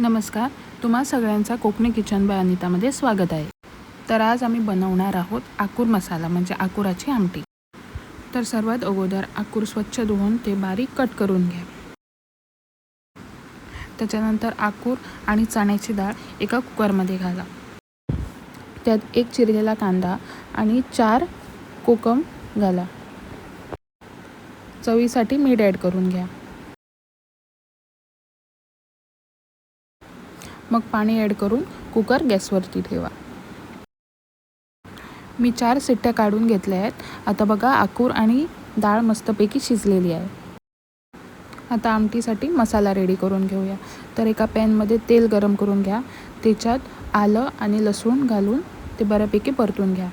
नमस्कार. तुम्हा सगळ्यांचा कोकणी किचन बाय अनितामध्ये स्वागत आहे. तर आज आम्ही बनवणार आहोत आकूर मसाला म्हणजे आकुराची आमटी. तर सर्वात अगोदर आकूर स्वच्छ धुवून ते बारीक कट करून घ्या. त्याच्यानंतर आकूर आणि चण्याची डाळ एका कुकरमध्ये घाला. त्यात एक चिरलेला कांदा आणि चार कोकम घाला. चवीसाठी मीठ ॲड करून घ्या. मग पाणी ॲड करून कुकर गॅसवरती ठेवा. मी चार सिट्ट्या काढून घेतल्या आहेत. आता बघा आकूर आणि डाळ मस्तपैकी शिजलेली आहे. आता आमटीसाठी मसाला रेडी करून घेऊया. तर एका पॅनमध्ये तेल गरम करून घ्या. त्याच्यात आलं आणि लसूण घालून ते बऱ्यापैकी परतून घ्या.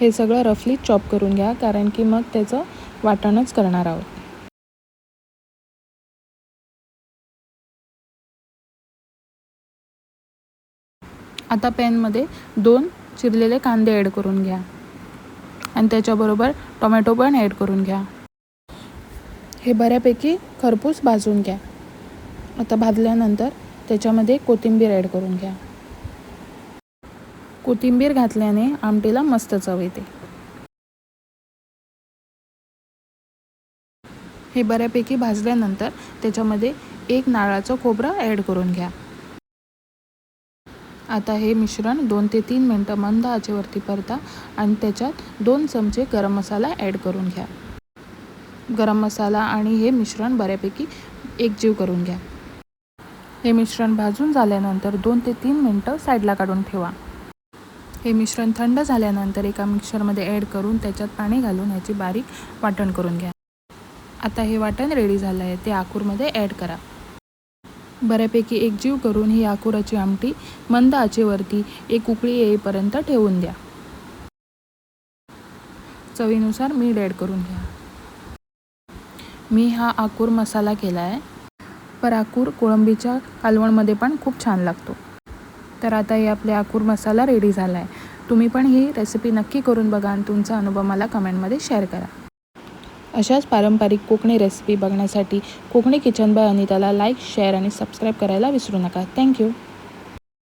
हे सगळं रफली चॉप करून घ्या कारण की मग त्याचं वाटणच करणार आहोत. आता पॅनमध्ये दोन चिरलेले कांदे ॲड करून घ्या. आणि त्याच्याबरोबर टोमॅटो पण ॲड करून घ्या. हे बऱ्यापैकी खरपूस भाजून घ्या. आता भाजल्यानंतर त्याच्यामध्ये कोथिंबीर ॲड करून घ्या. कोथिंबीर घातल्याने आमटीला मस्त चव येते. हे बऱ्यापैकी भाजल्यानंतर त्याच्यामध्ये एक नारळाचं खोबरं ॲड करून घ्या. आता हे मिश्रण दोन ते तीन मिनटं मंद आचेवरती परता आणि त्याच्यात दोन चमचे गरम मसाला ॲड करून घ्या. गरम मसाला आणि हे मिश्रण बऱ्यापैकी एकजीव करून घ्या. हे मिश्रण भाजून झाल्यानंतर दोन ते तीन मिनटं साईडला काढून ठेवा. हे मिश्रण थंड झाल्यानंतर एका मिक्सरमध्ये ॲड करून त्याच्यात पाणी घालून ह्याची बारीक वाटण करून घ्या. आता हे वाटण रेडी झालं आहे ते आकूरमध्ये ॲड करा. बऱ्यापैकी एकजीव करून ही आकुराची आमटी मंद आचेवरती एक उकळी येईपर्यंत ठेवून द्या. चवीनुसार मीठ ॲड करून घ्या. मी हा आकूर मसाला केला आहे पर आकूर कोळंबीच्या कालवणमध्ये पण खूप छान लागतो. तर आता हे आपले आकूर मसाला रेडी झाला आहे तुम्ही पण ही रेसिपी नक्की करून बघा आणि तुमचा अनुभव मला कमेंटमध्ये शेअर करा. अशाच पारंपरिक कोकणी रेसिपी बघण्यासाठी कोकणी किचन बाय अनिताला लाईक शेअर आणि सबस्क्राईब करायला विसरू नका. थँक्यू